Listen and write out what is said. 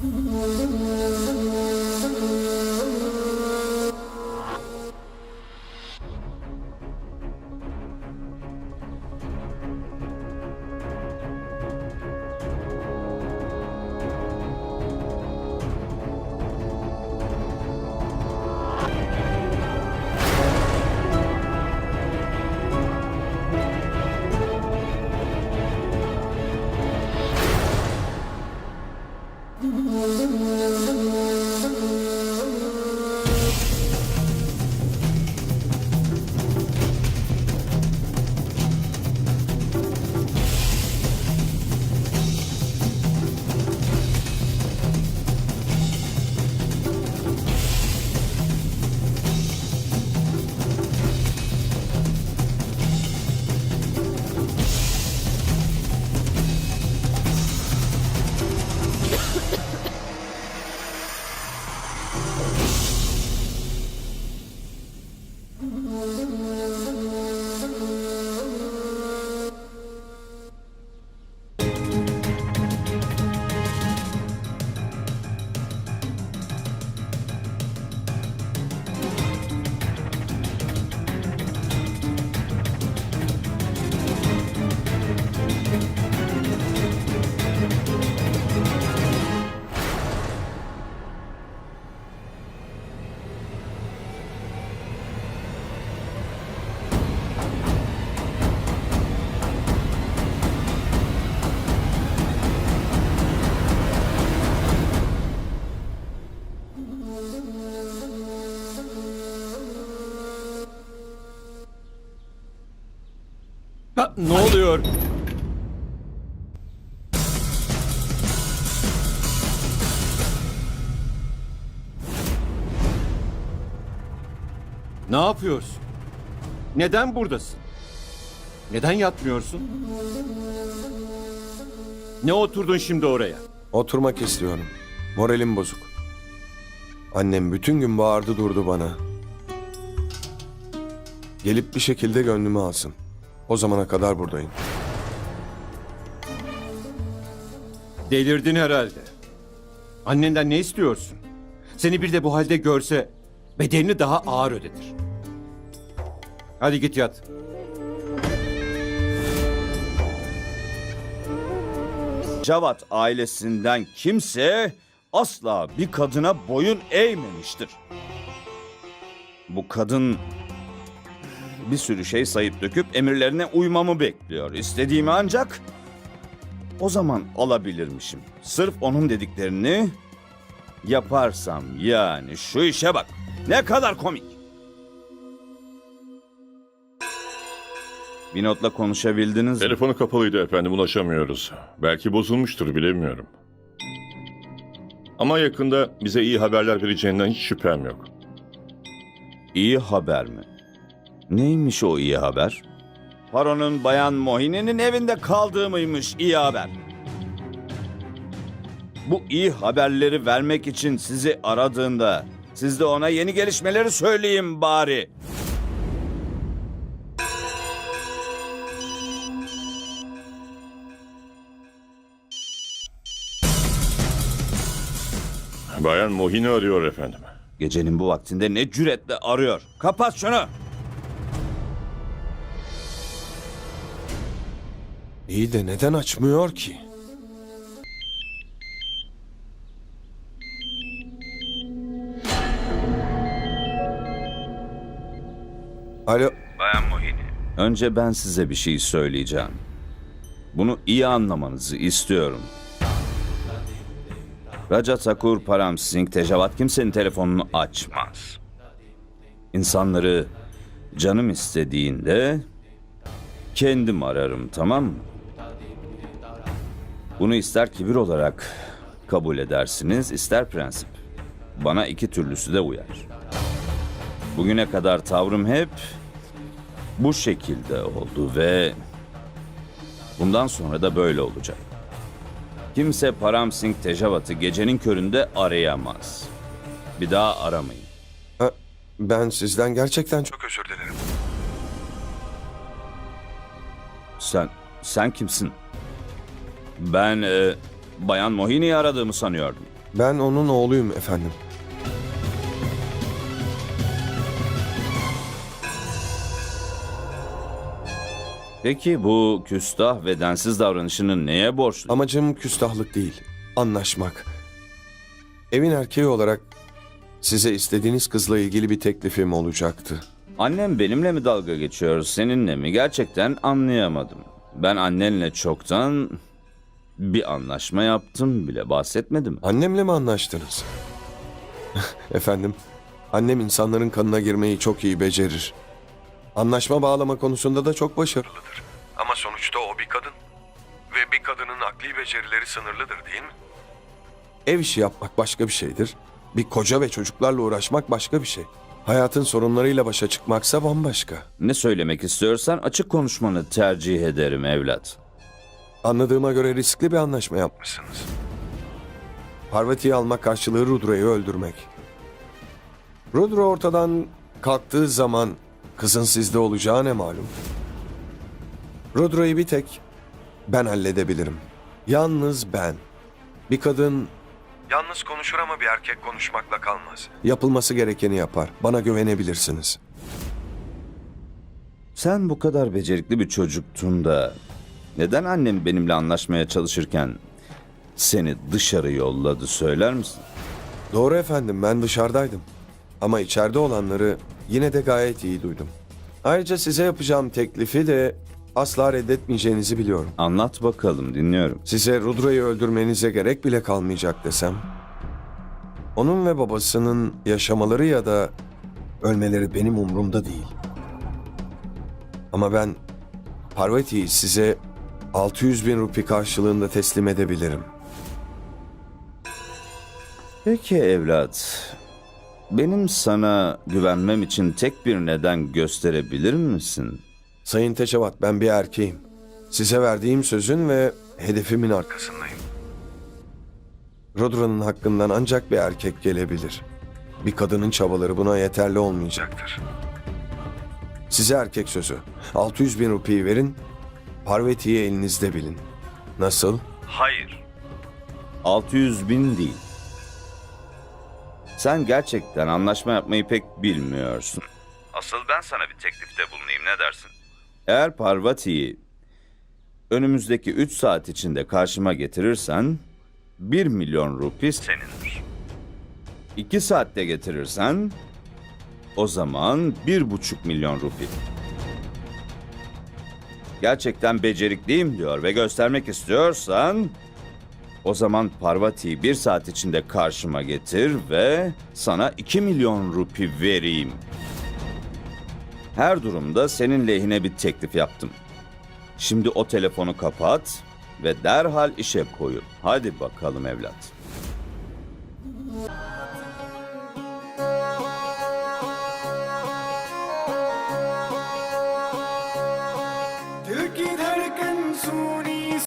Thank you. Ha, ne oluyor? Ne yapıyorsun? Neden buradasın? Neden yatmıyorsun? Ne oturdun şimdi oraya? Oturmak istiyorum. Moralim bozuk. Annem bütün gün bağırdı durdu bana. Gelip bir şekilde gönlümü alsın. O zamana kadar buradayım. Delirdin herhalde. Annenden ne istiyorsun? Seni bir de bu halde görse bedelini daha ağır ödetir. Hadi git yat. Cavat ailesinden kimse asla bir kadına boyun eğmemiştir. Bu kadın bir sürü şey sayıp döküp emirlerine uymamı bekliyor. İstediğimi ancak o zaman alabilirmişim. Sırf onun dediklerini yaparsam yani şu işe bak. Ne kadar komik. Bir notla konuşabildiniz mi? Telefonu kapalıydı efendim ulaşamıyoruz. Belki bozulmuştur bilemiyorum. Ama yakında bize iyi haberler vereceğinden hiç şüphem yok. İyi haber mi? Neymiş o iyi haber? Paron'un bayan Mohini'nin evinde kaldığımıymış iyi haber. Bu iyi haberleri vermek için sizi aradığında siz de ona yeni gelişmeleri söyleyin bari. Bayan Mohini arıyor efendim. Gecenin bu vaktinde ne cüretle arıyor. Kapat şunu. İyi de neden açmıyor ki? Alo, Önce ben size bir şey söyleyeceğim. Bunu iyi anlamanızı istiyorum. Raja Thakur Param Singh Tejavat kimsenin telefonunu açmaz. İnsanları canım istediğinde kendim ararım tamam mı? Bunu ister kibir olarak kabul edersiniz ister prensip. Bana iki türlüsü de uyar. Bugüne kadar tavrım hep bu şekilde oldu ve bundan sonra da böyle olacak. Kimse Param Singh Tejavat'ı gecenin köründe arayamaz. Bir daha aramayın. ha, ben sizden gerçekten çok özür dilerim. Sen, sen kimsin? Ben e, Bayan Mohini'yi aradığımı sanıyordum. Ben onun oğluyum efendim. Peki bu küstah ve densiz davranışını neye borçlu? Amacım küstahlık değil, anlaşmak. Evin erkeği olarak size istediğiniz kızla ilgili bir teklifim olacaktı. Annem benimle mi dalga geçiyor, seninle mi? Gerçekten anlayamadım. Ben annenle çoktan bir anlaşma yaptım bile bahsetmedim. Annemle mi anlaştınız? Efendim, annem insanların kanına girmeyi çok iyi becerir. Anlaşma bağlama konusunda da çok başarılıdır. Ama sonuçta o bir kadın. Ve bir kadının akli becerileri sınırlıdır değil mi? Ev işi yapmak başka bir şeydir. Bir koca ve çocuklarla uğraşmak başka bir şey. Hayatın sorunlarıyla başa çıkmaksa bambaşka. Ne söylemek istiyorsan açık konuşmanı tercih ederim evlat. Anladığıma göre riskli bir anlaşma yapmışsınız. Parvati'yi almak karşılığı Rudra'yı öldürmek. Rudra ortadan kalktığı zaman kızın sizde olacağı ne malum? Rudra'yı bir tek ben halledebilirim. Yalnız ben. Bir kadın... Yalnız konuşur ama bir erkek konuşmakla kalmaz. Yapılması gerekeni yapar. Bana güvenebilirsiniz. Sen bu kadar becerikli bir çocuktun da neden annem benimle anlaşmaya çalışırken seni dışarı yolladı söyler misin? Doğru efendim ben dışarıdaydım. Ama içeride olanları yine de gayet iyi duydum. Ayrıca size yapacağım teklifi de asla reddetmeyeceğinizi biliyorum. Anlat bakalım dinliyorum. Size Rudra'yı öldürmenize gerek bile kalmayacak desem. Onun ve babasının yaşamaları ya da ölmeleri benim umurumda değil. Ama ben Parvati'yi size 600 bin rupi karşılığında teslim edebilirim. Peki evlat. Benim sana güvenmem için tek bir neden gösterebilir misin? Sayın Teçevat ben bir erkeğim. Size verdiğim sözün ve hedefimin arkasındayım. Rudra'nın hakkından ancak bir erkek gelebilir. Bir kadının çabaları buna yeterli olmayacaktır. Size erkek sözü. 600 bin rupiyi verin, Parvati'yi elinizde bilin. Nasıl? Hayır. 600 bin değil. Sen gerçekten anlaşma yapmayı pek bilmiyorsun. Asıl ben sana bir teklifte bulunayım ne dersin? Eğer Parvati'yi önümüzdeki 3 saat içinde karşıma getirirsen 1 milyon rupi senindir. 2 saatte getirirsen o zaman 1,5 milyon rupi. Gerçekten becerikliyim diyor ve göstermek istiyorsan o zaman Parvati'yi bir saat içinde karşıma getir ve sana 2 milyon rupi vereyim. Her durumda senin lehine bir teklif yaptım. Şimdi o telefonu kapat ve derhal işe koyul. Hadi bakalım evlat.